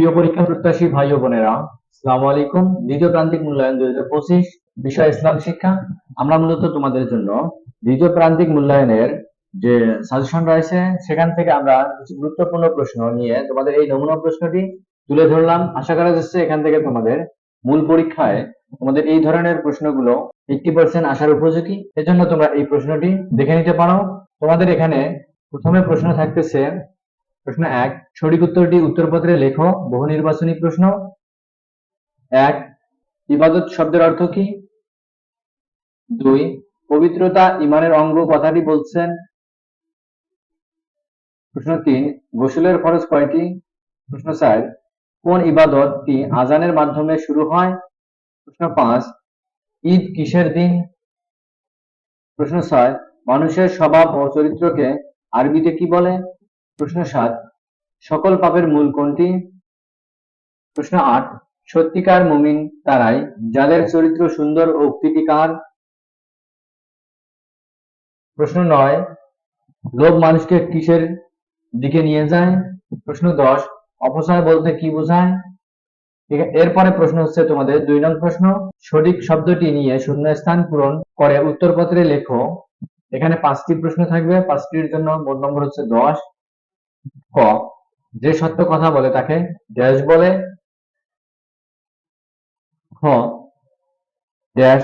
প্রিয় পরীক্ষা প্রত্যাশী ভাই ও বোনেরা, আসসালামু আলাইকুম। দ্বিতীয় প্রান্তিক মূল্যায়ন দুই হাজার পঁচিশ, বিষয় ইসলাম শিক্ষা। আমরা মূলত তোমাদের জন্য দ্বিতীয় প্রান্তিক মূল্যায়নের যে সাজেশন রয়েছে, সেখান থেকে আমরা কিছু গুরুত্বপূর্ণ প্রশ্ন নিয়ে তোমাদের এই নমুনা প্রশ্নটি তুলে ধরলাম। আশা করা যাচ্ছে এখান থেকে তোমাদের মূল পরীক্ষায় তোমাদের এই ধরনের প্রশ্নগুলো এইটটি পার্সেন্ট আসার উপযোগী। এজন্য তোমরা এই প্রশ্নটি দেখে নিতে পারো। তোমাদের এখানে প্রথমে প্রশ্ন থাকতেছে প্রশ্ন এক, সঠিক উত্তরটি উত্তরপত্রে লেখো বহু নির্বাচনী প্রশ্ন। এক, ইবাদত শব্দের অর্থ কি? দুই, পবিত্রতা ইমানের অঙ্গ কথাটি বলছেন। প্রশ্ন তিন, গোসলের খরচ কয়টি? প্রশ্ন চার, কোন ইবাদতটি আজানের মাধ্যমে শুরু হয়? প্রশ্ন পাঁচ, ঈদ কিসের দিন? প্রশ্ন ছয়, মানুষের স্বভাব ও চরিত্রকে আরবিতে কি বলে? প্রশ্ন সাত, সকল পাপের মূল কোনটি? প্রশ্ন আট, সত্যিকার মুমিন তারাই, যাদের চরিত্র সুন্দর ও উক্তিটি কার? প্রশ্ন নয়, লোভ মানুষকে কিসের দিকে নিয়ে যায়? প্রশ্ন দশ, অপচয় বলতে কি বোঝায়? এরপরে প্রশ্ন হচ্ছে তোমাদের দুই নং প্রশ্ন, সঠিক শব্দটি নিয়ে শূন্যস্থান পূরণ করে উত্তরপত্রে লেখো। এখানে পাঁচটি প্রশ্ন থাকবে, পাঁচটির জন্য মোট নম্বর হচ্ছে দশ। ক যে সত্য কথা বলে তাকে ড্যাশ বলে। খ ড্যাশ,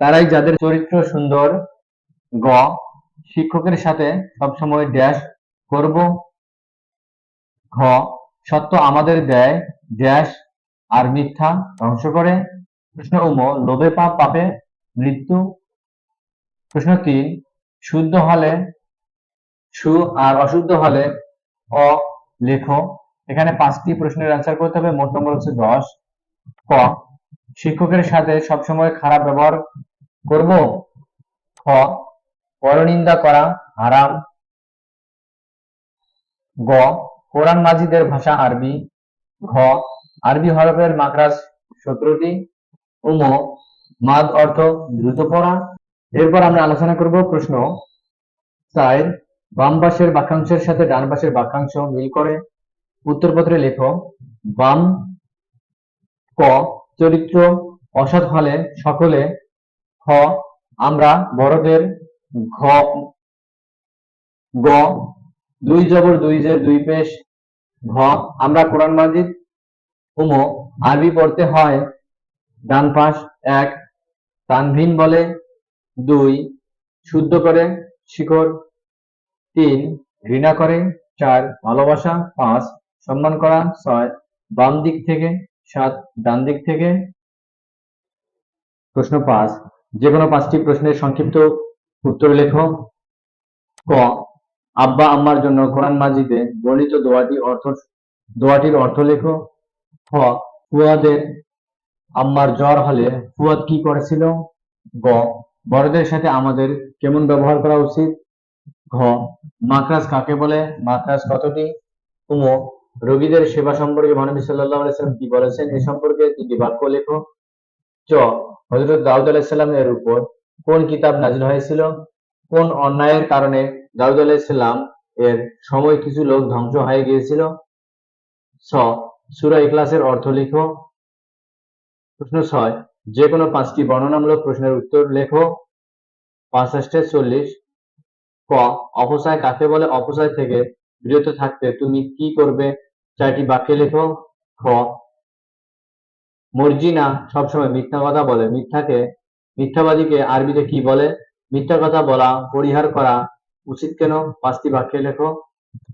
তারাই যাদের চরিত্র সুন্দর। গ, শিক্ষকের সাথে সবসময় ড্যাশ করব। ঘ, সত্য আমাদের দেয়, ড্যাশ আর মিথ্যা ধ্বংস করে। প্রশ্ন উম, লোভে পাপ পাপে মৃত্যু। প্রশ্ন তিন, শুদ্ধ হলে সু আর অশুদ্ধ হলে অ, লেখো। এখানে পাঁচটি প্রশ্নের অ্যান্সার করতে হবে। মোট নম্বর হচ্ছে দশ। ক, শিক্ষকের সাথে সবসময় খারাপ ব্যবহার করব? খ, পরনিন্দা করা হারাম। গ, কোরআন মাজিদের ভাষা আরবি। ঘ, আরবি হরফের মাকরাজ সতেরোটি। উম মাদ অর্থ দ্রুত পড়া। এরপর আমরা আলোচনা করব প্রশ্ন চার বাম পাশের বাক্যাংশের সাথে ডান পাশের বাক্যাংশ মিল করে উত্তরপত্রে লেখো, বাম ক চরিত্র অসৎ হলে সকলে খ আমরা বড়দের ঘ, গ, দুই জবর দুই জের দুই পেশ, ঘ, আমরা কোরআন মাজিদ উম, আরবি পড়তে হয়, ডান পাশ এক, তানভিন বলে দুই, শুদ্ধ করে শিকড় তিন, ঘৃণা করে। চার, ভালোবাসা। পাঁচ, সম্মান করা। ছয়, বাম দিক থেকে। সাত, ডান দিক থেকে। প্রশ্ন পাঁচ, যে কোনো পাঁচটি প্রশ্নের সংক্ষিপ্ত উত্তর লেখো। ক, আব্বা আম্মার জন্য কোরআন মাজিদে বর্ণিত দোয়াটি অর্থ, দোয়াটির অর্থ লেখো। খ, ফুয়াদের আম্মার জ্বর হলে ফুয়াদ কি করেছিল? গ, বড়দের সাথে আমাদের কেমন ব্যবহার করা উচিত? ঘ মাকরাজ কাকে বলে? মাকরাজ কতটি? উম, রোগীদের সেবা সম্পর্কে মহানবী সাল্লাল্লাহু আলাইহি সাল্লাম কি বলেছেন? এ সম্পর্কে তিনটি বাক্য লেখো। চ, হযরত দাউদ এর উপর কোন কিতাব নাজিল হয়েছিল? কোন অন্যায়ের কারণে দাউদ আলাইহিস সালাম এর সময় কিছু লোক ধ্বংস হয়ে গিয়েছিল? ছ, সূরা ইখলাসের অর্থ লিখো। প্রশ্ন ছয়, যে কোনো পাঁচটি বর্ণনামূলক প্রশ্নের উত্তর লেখো। পাঁচ চল্লিশ ক, অপচয় কাকে বলে? অপচয় থেকে বিরত থাকতে তুমি কি করবে? চারটি বাক্যে লেখো। খ, মর্জিনা সবসময় মিথ্যা কথা বলে। মিথ্যাকে, মিথ্যাবাদীকে আরবিতে কি বলে? মিথ্যা কথা বলা, পরিহার করা উচিত কেন? পাঁচটি বাক্যে লেখো।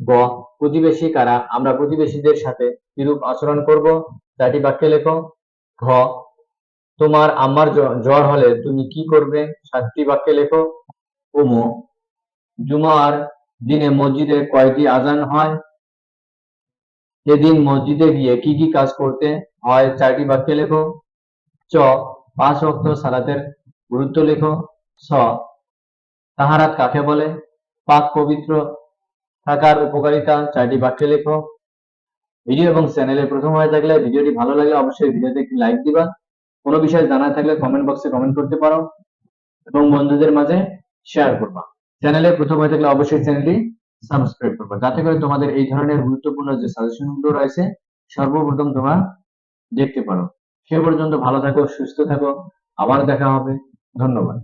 গ, প্রতিবেশী কারা? আমরা প্রতিবেশীদের সাথে কিরূপ আচরণ করব? চারটি বাক্যে লেখো। ঘ, তোমার আমার জ্বর হলে তুমি কি করবে? সাতটি বাক্যে লেখো। উম জুমার দিনে মসজিদে কয়টি আজান হয়? এদিন মসজিদে গিয়ে কি কি কাজ করতে হয় চারটি বাক্যে লেখো। চ, পাঁচ ওয়াক্ত সালাতের গুরুত্ব লেখো। ছ তাহারাত কাকে বলে? পাক পবিত্র থাকার উপকারিতা চারটি বাক্যে লেখো। ভিডিও এবং চ্যানেলে প্রথম হয়ে থাকলে ভিডিওটি ভালো লাগলে অবশ্যই ভিডিওতে একটি লাইক দিবা। কোনো বিষয়ে জানা থাকলে কমেন্ট বক্সে কমেন্ট করতে পারো এবং বন্ধুদের মাঝে শেয়ার করবা। চ্যানেলে প্রথম হয়ে থাকলে অবশ্যই চ্যানেলটি সাবস্ক্রাইব করবে। যাতে করে তোমাদের এই ধরনের গুরুত্বপূর্ণ যে সাজেশনগুলো রয়েছে, সর্বপ্রথম তোমরা দেখতে পারো। সে পর্যন্ত ভালো থাকো, সুস্থ থাকো। আবার দেখা হবে। ধন্যবাদ।